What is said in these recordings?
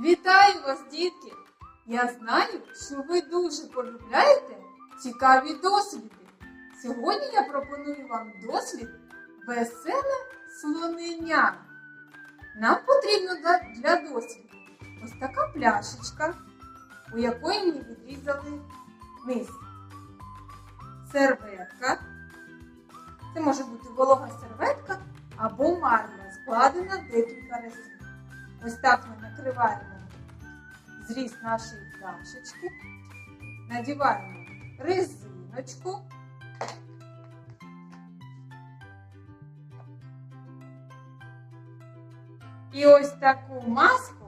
Вітаю вас, дітки! Я знаю, що ви дуже полюбляєте цікаві досліди. Сьогодні я пропоную вам дослід веселе слонення. Нам потрібно для- досліду ось така пляшечка, у якої ми відрізали низ. Серветка. Це може бути волога серветка або марля, складена декілька разів. Ось так ми накриваємо зріз нашої пляшечки, надіваємо резиночку. І ось таку маску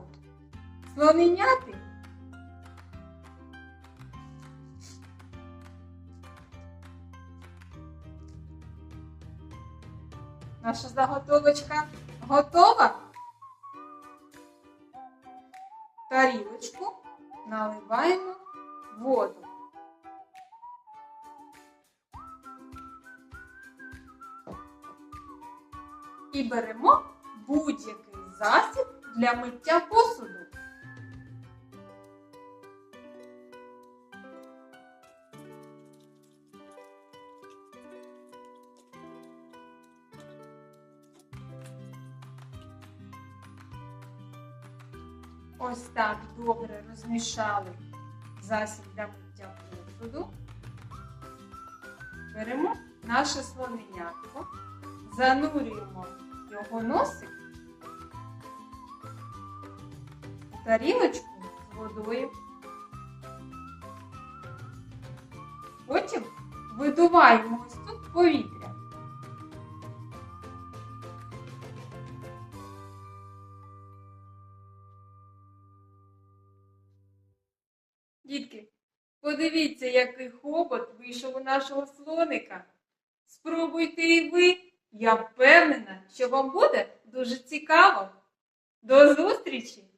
слоненяти Наша заготовочка готова. Тарілочку наливаємо воду. І беремо будь-який засіб для миття посуду. Ось так добре розмішали засіб для миття посуду. Беремо наше слоненятко, занурюємо його носик в тарілочку з водою. Потім видуваємо ось тут повітря. Дітки, подивіться, який хобот вийшов у нашого слоника. Спробуйте і ви. Я впевнена, що вам буде дуже цікаво. До зустрічі!